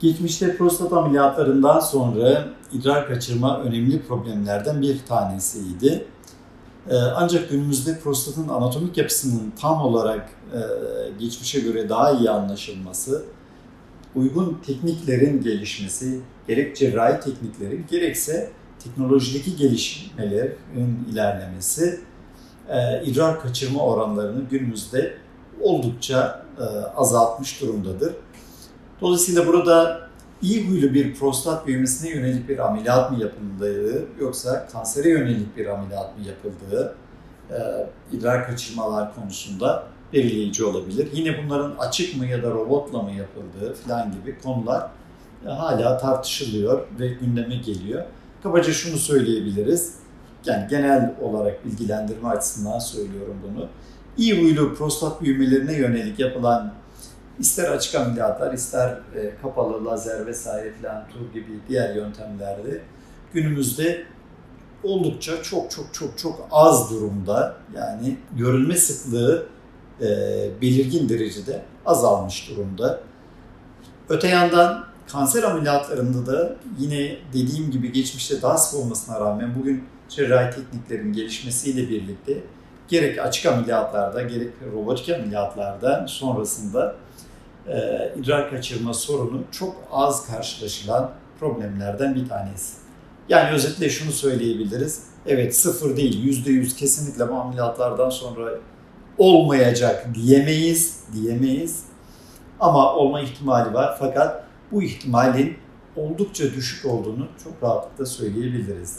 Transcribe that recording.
Geçmişte prostat ameliyatlarından sonra idrar kaçırma önemli problemlerden bir tanesiydi. Ee, Ancak günümüzde prostatın anatomik yapısının tam olarak e, geçmişe göre daha iyi anlaşılması, uygun tekniklerin gelişmesi, gerek cerrahi tekniklerin gerekse teknolojideki gelişmelerin ilerlemesi e, idrar kaçırma oranlarını günümüzde oldukça e, azaltmış durumdadır. Dolayısıyla burada iyi huylu bir prostat büyümesine yönelik bir ameliyat mı yapıldığı yoksa kansere yönelik bir ameliyat mı yapıldığı e, idrar kaçırmalar konusunda belirleyici olabilir. Yine bunların açık mı ya da robotla mı yapıldığı falan gibi konular e, hala tartışılıyor ve gündeme geliyor. Kabaca şunu söyleyebiliriz. Yani genel olarak bilgilendirme açısından söylüyorum bunu. İyi huylu prostat büyümelerine yönelik yapılan ister açık ameliyatlar, ister e, kapalı lazer vesaire filan tur gibi diğer yöntemlerde günümüzde oldukça çok çok çok çok az durumda yani görülme sıklığı e, belirgin derecede azalmış durumda. Öte yandan kanser ameliyatlarında da yine dediğim gibi geçmişte daha sık olmasına rağmen bugün cerrahi tekniklerin gelişmesiyle birlikte gerek açık ameliyatlarda gerek robotik ameliyatlarda sonrasında e, idrar kaçırma sorunu çok az karşılaşılan problemlerden bir tanesi. Yani özetle şunu söyleyebiliriz. Evet sıfır değil, yüzde yüz kesinlikle bu ameliyatlardan sonra olmayacak diyemeyiz, diyemeyiz. Ama olma ihtimali var fakat bu ihtimalin oldukça düşük olduğunu çok rahatlıkla söyleyebiliriz.